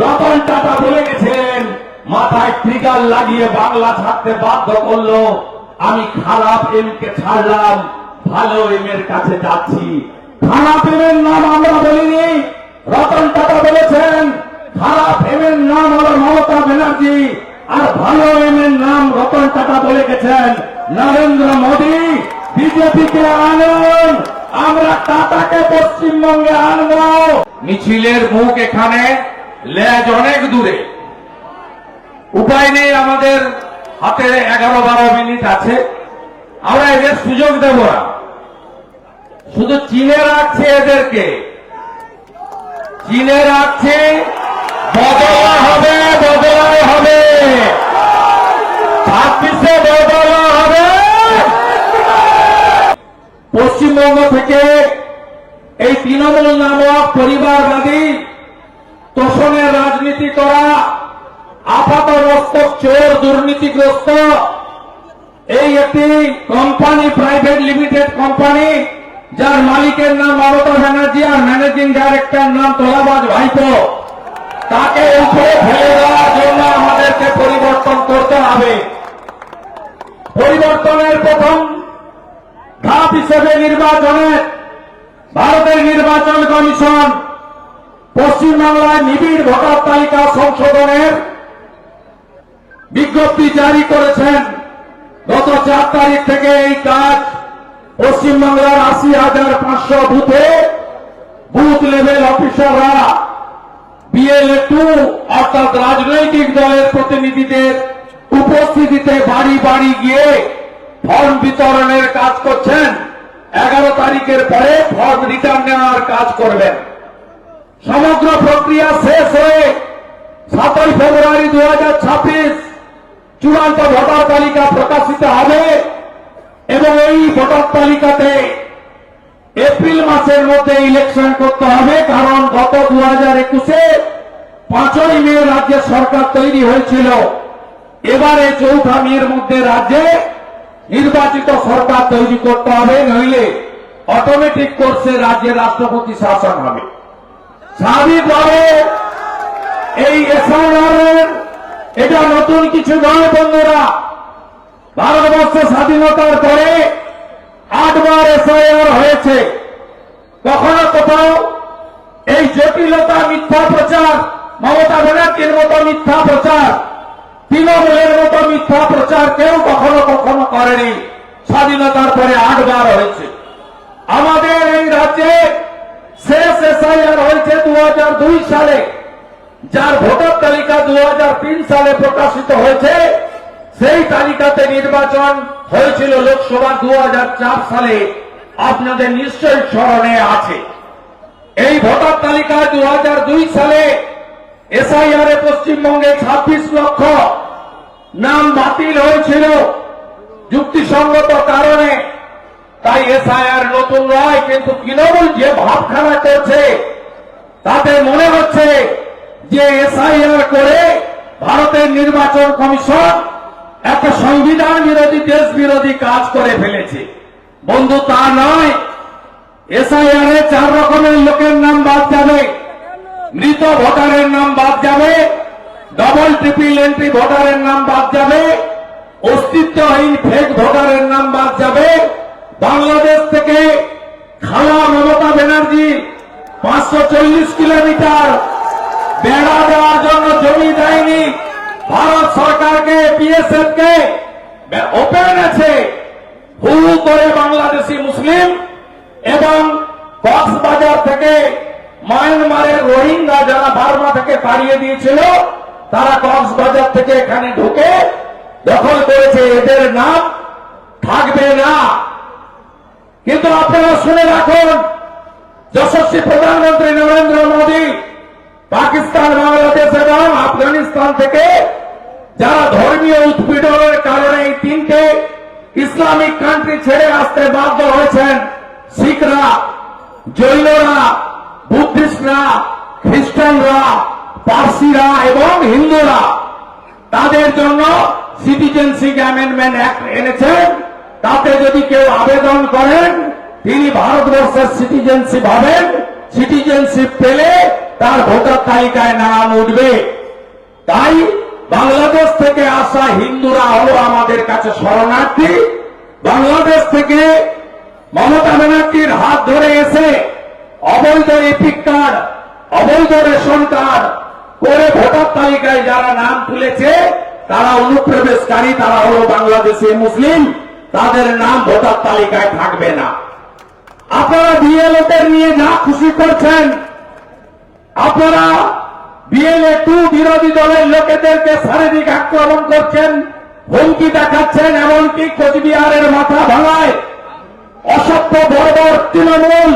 রতন টাটা বলে গেছেন, মাথায় ট্রিগার লাগিয়ে বাংলা ছাড়তে বাধ্য করল। আমি খারাপ এমকে ছাড়লাম, ভালো এম এর কাছে যাচ্ছি। খারাপ এম এর নাম আমরা বলিনি, রতন টাটা বলেছেন, খারাপ এম এর নাম হলো মমতা ব্যানার্জি, আর ভালো এম এর নাম রতন টাটা বলে গেছেন, নরেন্দ্র মোদী, বিজেপিকে আনুন, আমরা টাটাকে পশ্চিমবঙ্গে আনব। মিছিলের মুখ এখানে লেজ অনেক দূরে। উপায় নেই আমাদের হাতে এগারো বারো মিনিট আছে। আমরা এদের সুযোগ দেব না। শুধু চিনে রাখছে এদেরকে। চিনে রাখছে, বদলা হবে বদলা হবে। ছাব্বিশে বদলা হবে। পশ্চিমবঙ্গ থেকে এই তৃণমূল নামক পরিবারবাদী তোষণের রাজনীতি করা, আপাত মস্তক চোর, দুর্নীতিগ্রস্ত, এই একটি কোম্পানি প্রাইভেট লিমিটেড কোম্পানি যার মালিকের নাম মমতা ব্যানার্জি আর ম্যানেজিং ডাইরেক্টর নাম তোলাবাজ ভাইপো। তাকে উপরে ফেলে দেওয়ার জন্য আমাদেরকে পরিবর্তন করতে হবে। পরিবর্তনের প্রথম ধাপ হিসেবে নির্বাচনের, ভারতের নির্বাচন কমিশন পশ্চিমবাংলায় নিবিড় ভোটার তালিকা সংশোধনের বিজ্ঞপ্তি জারি করেছেন। গত চার তারিখ থেকে এই কাজ পশ্চিমবাংলার আশি হাজার পাঁচশো বুথে বুথ লেভেল অফিসাররা, বিএলএ টু অর্থাৎ রাজনৈতিক দলের প্রতিনিধিদের উপস্থিতিতে বাড়ি বাড়ি গিয়ে ফর্ম বিতরণের কাজ করছেন। এগারো তারিখের পরে ফর্ম রিটার্ন নেওয়ার কাজ করবেন। সমগ্র প্রক্রিয়া শেষ হয়ে সাতই ফেব্রুয়ারি দুই হাজার ছাব্বিশ চূড়ান্ত ভোটার তালিকা প্রকাশিত হবে এবং এই ভোটার তালিকাতে এপ্রিল মাসের মধ্যে ইলেকশন করতে হবে, কারণ গত দু হাজার একুশে পাঁচই মে রাজ্যে সরকার তৈরি হয়েছিল। এবারে চৌঠা মের মধ্যে রাজ্যে নির্বাচিত সরকার তৈরি করতে হবে, নইলে অটোমেটিক কোর্সে রাজ্যে রাষ্ট্রপতি শাসন হবে। স্বাভাবিকভাবে এই এসআইআর এটা নতুন কিছু নয় বন্ধুরা। ভারতবর্ষ স্বাধীনতার পরে আটবার এসআইআর হয়েছে। কখনো কোথাও এই জটিলতা মিথ্যা প্রচার, মমতা ব্যানার্জির মতো মিথ্যা প্রচার, তৃণমূলের মতো মিথ্যা প্রচার কেউ কখনো কখনো করেনি। স্বাধীনতার পরে আটবার হয়েছে আমাদের এই রাজ্যে শেষ এসআইআর হয়েছে দু সালে যার ভোটার তালিকা দু হাজার তিন সালে প্রকাশিত হয়েছে, সেই তালিকাতে নির্বাচন হয়েছিল লোকসভা দু হাজার চার সালে। আপনাদের নিশ্চয়ই স্মরণে আছে। এই ভোটার তালিকায় দুই হাজার দুই সালে এসআইআর এ পশ্চিমবঙ্গে ছাব্বিশ লক্ষ নাম বাতিল হয়েছিল যুক্তিসঙ্গত কারণে। তাই এসআইআর নতুন নয়, কিন্তু তৃণমূল যে ভাবখানা করছে, তাতে মনে হচ্ছে যে এসআইআর করে ভারতের নির্বাচন কমিশন একটা সংবিধান বিরোধী, দেশ বিরোধী কাজ করে ফেলেছে। বন্ধু, তা নয়। এসআইআর এ চার রকমের লোকের নাম বাদ যাবে। মৃত ভোটারের নাম বাদ যাবে। ডবল ট্রিপল এন্ট্রি ভোটারের নাম বাদ যাবে। অস্তিত্বহীন ফেক ভোটারের নাম বাদ যাবে। বাংলাদেশ থেকে খালা মমতা ব্যানার্জি পাঁচশো চল্লিশ কিলোমিটার জমি দেয়নি। ভারত সরকারকে বিএসএফ কে ওপেন আছে হু করে বাংলাদেশি মুসলিম এবং কক্সবাজার থেকে মায়ানমারের রোহিঙ্গা যারা বার্মা থেকে তাড়িয়ে দিয়েছিল, তারা কক্সবাজার থেকে এখানে ঢুকে দখল করেছে। এদের নাম থাকবে না। কিন্তু আপনারা শুনে রাখুন, যশস্বী প্রধানমন্ত্রী নরেন্দ্র মোদী পাকিস্তান, বাংলাদেশ এবং আফগানিস্তান থেকে যারা ধর্মীয় উৎপীড়নের কারণে এই তিনটে ইসলামিক কান্ট্রি ছেড়ে আসতে বাধ্য হয়েছেন, শিখরা, জৈনরা, বুদ্ধিস্টরা, খ্রিস্টানরা, পার্সিরা এবং হিন্দুরা, তাদের জন্য সিটিজেনশিপ অ্যামেন্ডমেন্ট অ্যাক্ট এনেছেন। তাতে যদি কেউ আবেদন করেন, তিনি ভারতবর্ষের সিটিজেনশিপ হবেন। সিটিজেনশিপ পেলে তার ভোটার তালিকায় নাম উঠবে। তাই বাংলাদেশ থেকে আসা হিন্দুরা হলো আমাদের কাছে শরণার্থী। বাংলাদেশ থেকে মমতা ব্যানার্জির হাত ধরে এসে অবৈধ এপিক কার্ড, অবৈধ রেশন কার্ড করে ভোটার তালিকায় যারা নাম তুলেছে, তারা অনুপ্রবেশকারী, তারা হলো বাংলাদেশি মুসলিম, তাদের নাম ভোটার তালিকায় থাকবে না। আপনারা বিএলওদের নিয়ে যা খুশি করছেন আপনারা বিএলএ টু বিরোধী দলের লোকেদেরকে শারীরিক আক্রমণ করছেন, হুমকি দেখাচ্ছেন, এমনকি কোচবিহারের মাথা ভাঙায়। অসভ্য বর্বর তৃণমূল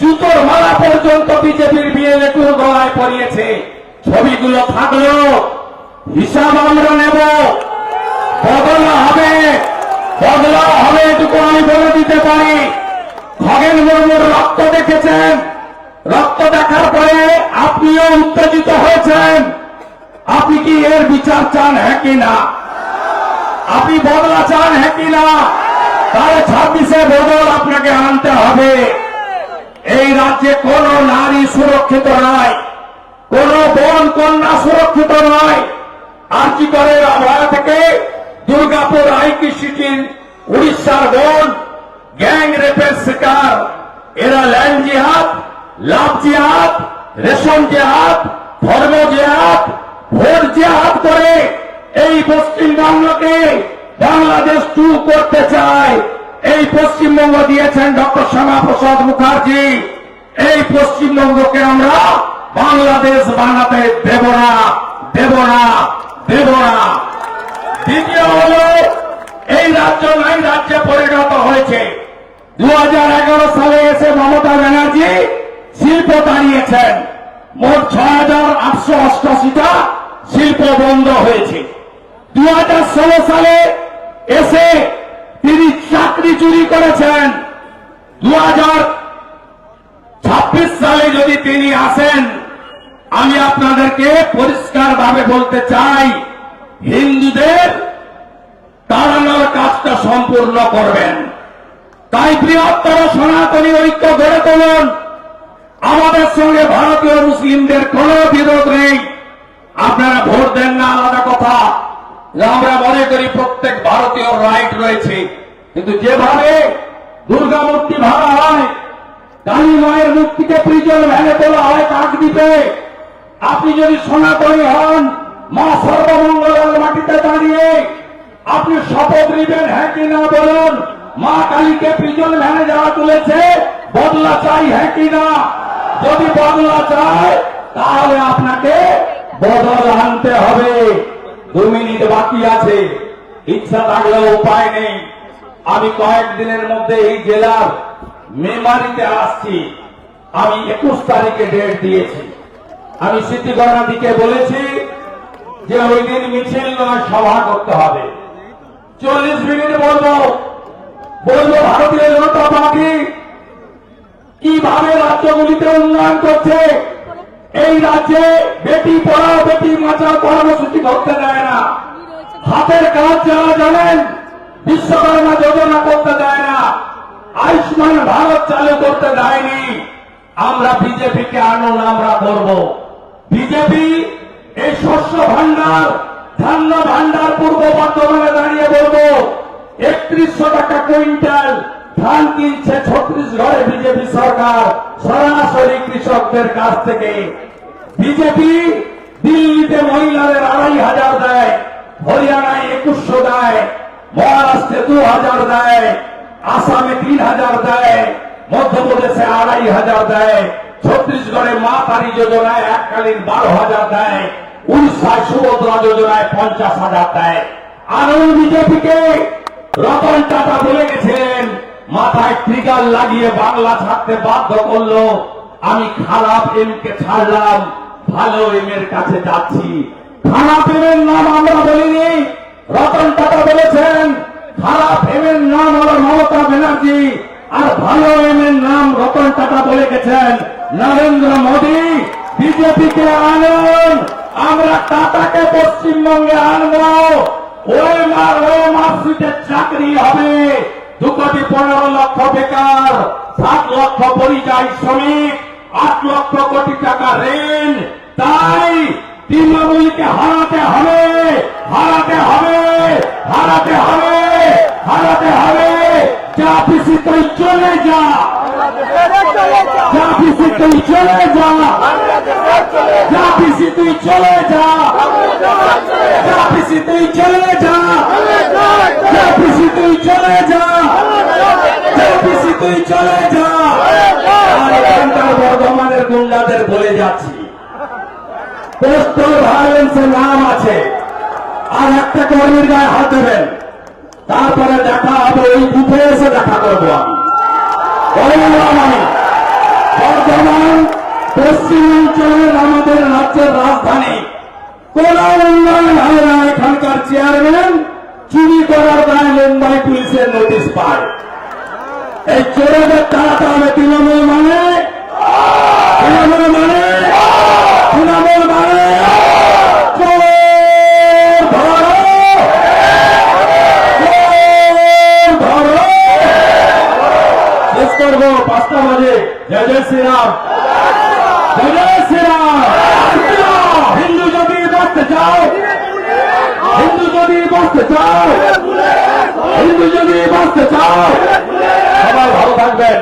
জুতোর মালা পর্যন্ত বিজেপির বিএলএ টুর গলায় পরিয়েছে। ছবিগুলো থাকল, হিসাব আমরা নেব। বদলা হবে বদলা হবে এটুকু আমি বলে দিতে পারি। খগেন মুর্মুর রক্ত দেখেছেন? রক্ত দেখার পরে আপনিও উত্তেজিত হয়েছেন। আপনি কি এর বিচার চান হ্যাঁ কি না? আপনি বদলা চান হ্যাঁ কি না? তাহলে ছাব্বিশে বদল আপনাকে আনতে হবে। এই রাজ্যে কোন নারী সুরক্ষিত নয়। কোন বোন, কন্যা সুরক্ষিত নয়। আর কি করে অভয়া থেকে? দুর্গাপুর আইকি সিটির উড়িষ্যার বোন, গ্যাং রেপের শিকার। এরা ল্যান্ড জিহাদ লাভ জিহাদ, রেশন জিহাদ, ধর্ম জিহাদ, ভোট জিহাদ করে এই পশ্চিমবঙ্গকে বাংলাদেশ টু করতে চায়। এই পশ্চিমবঙ্গ দিয়েছেন ডক্টর শ্যামাপ্রসাদ মুখার্জি। এই পশ্চিমবঙ্গকে আমরা বাংলাদেশ বানাতে দেব না দেব না দেব না। দ্বিতীয় হল, এই রাজ্য নাই রাজ্যে পরিণত হয়েছে। দু হাজার সালে এসে মমতা ব্যানার্জি শিল্প দাঁড়িয়েছেন মোট ছয় হাজার আটশো অষ্টআশিটা শিল্প বন্ধ হয়েছে। দু হাজার ষোলো সালে এসে তিনি চাকরি চুরি করেছেন। দু ছাব্বিশ সালে যদি তিনি আসেন, আমি আপনাদেরকে পরিষ্কারভাবে বলতে চাই, হিন্দুদের তাড়ানোর কাজটা সম্পূর্ণ করবেন। তাই বৃহত্তর সনাতনী ঐক্য গড়ে তুলুন। আমাদের সঙ্গে ভারতীয় মুসলিমদের কোন বিরোধ নেই। আপনারা ভোট দেন না, আলাদা কথা। আমরা মনে করি প্রত্যেক ভারতীয় রাইট রয়েছে। কিন্তু যেভাবে দুর্গা মূর্তি ভাড়া হয়, কালী মায়ের মূর্তিকে প্রিজন ভ্যানে তোলা হয় কাকদ্বীপে, আপনি যদি সনাতনী হন, মা সর্বমঙ্গলের মাটিতে দাঁড়িয়ে আপনি শপথ নিবেন হ্যাঁ কি না বলুন? মা কালীকে প্রিজন ভ্যানে যাওয়া তুলেছে বদলা চাই হ্যাঁ কি না? যদি বদলা চাই, তাহলে আপনাকে বদল আনতে হবে। দু মিনিট বাকি আছে। ইচ্ছা থাকলেও উপায় নেই। আমি কয়েকদিনের মধ্যে এই জেলার মেমারিতে আসছি। আমি একুশ তারিখে ডেট দিয়েছি। আমি স্মৃতি গণাদিকে বলেছি যে ওই দিন মিছিল নয়, সভা করতে হবে। চল্লিশ মিনিট বলব। বলব ভারতীয় জনতা পার্টি কীভাবে রাজ্যগুলিতে উন্নয়ন করছে? এই রাজ্যে বেটি পড়াও বেটি বাঁচাও কর্মসূচি করতে দেয় না। হাতের কাজ যারা জানেন, বিশ্বকর্মা যোজনা করতে দেয় না। আয়ুষ্মান ভারত চালু করতে দেয়নি। আমরা বিজেপিকে আনুন আমরা করব বিজেপি এই শস্য ভান্ডার ধান্য ভান্ডার পূর্ব বর্ধমানে দাঁড়িয়ে বলব, একত্রিশশো টাকা কুইন্টাল ধান কিনছে ছত্রিশগড়ে বিজেপি সরকার, সরাসরি কৃষকদের কাছ থেকে। বিজেপি দিল্লিতে মহিলাদের আড়াই হাজার দেয়, হরিয়ানায় একুশশো দেয়, মহারাষ্ট্রে দু হাজার দেয়, আসামে তিন হাজার দেয়, মধ্যপ্রদেশে আড়াই হাজার দেয়, ছত্তিশগড়ে মা তারি যোজনায় এককালীন বারো হাজার দেয়, উড়িষ্যায় সুভদ্রা যোজনায় পঞ্চাশ হাজার দেয়। আনন্দ বিজেপিকে রতন টাটা বলে গেছেন। মাথায় ট্রিগার লাগিয়ে বাংলা ছাড়তে বাধ্য করল। আমি খারাপ এমকে ছাড়লাম, ভালো এম এর কাছে যাচ্ছি। খারাপ এমের নাম আমরা বলিনি, রতন টাটা বলেছেন, খারাপ এমের নাম হলো মমতা ব্যানার্জি, আর ভালো এমের নাম রতন টাটা বলে গেছেন। নরেন্দ্র মোদী, বিজেপিকে আনুন, আমরা টাটাকে পশ্চিমবঙ্গে আনব। ওই মার, ওই মার্কশিটের চাকরি হবে। দু কোটি পনেরো লক্ষ বেকার, সাত লক্ষ পরিযায়ী শ্রমিক, আট লক্ষ কোটি টাকা ঋণ। তাই তৃণমূলকে হারাতে হবে হারাতে হবে হারাতে হবে হারাতে হবে। যা পিসি তুই চলে যা। যা পিসি তুই চলে যা। যা পিসি তুই চলে যা। যা পিসি তুই চলে যা। যা পিসি তুই চলে যা। তুই চলে যা। বর্ধমানের গুন্ডাদের বলে যাচ্ছি। নাম আছে। আর একটা কর্মীর গায়ে হাত দেবেন। তারপরে দেখা হবে, ওই বুথে এসে দেখা করব আমি। বর্ধমান, পশ্চিমাঞ্চলের আমাদের রাজ্যের রাজধানী। কোন উন্নয়ন হয় না এখানকার চেয়ারম্যান চুরি করার দায় মুম্বাই পুলিশের নোটিশ পায়। এই চোরদের তাড়াতে হবে তৃণমূল মানে? তৃণমূল মানে? তৃণমূল মানে? করব পাঁচটা বাজে। জয় জয় শ্রীরাম। জয় জয় শ্রীরাম। হিন্দু যদি বাঁচতে চাও, হিন্দু যদি বাঁচতে চাও হিন্দু যদি বাঁচতে চাও সবাই ভালো থাকবেন।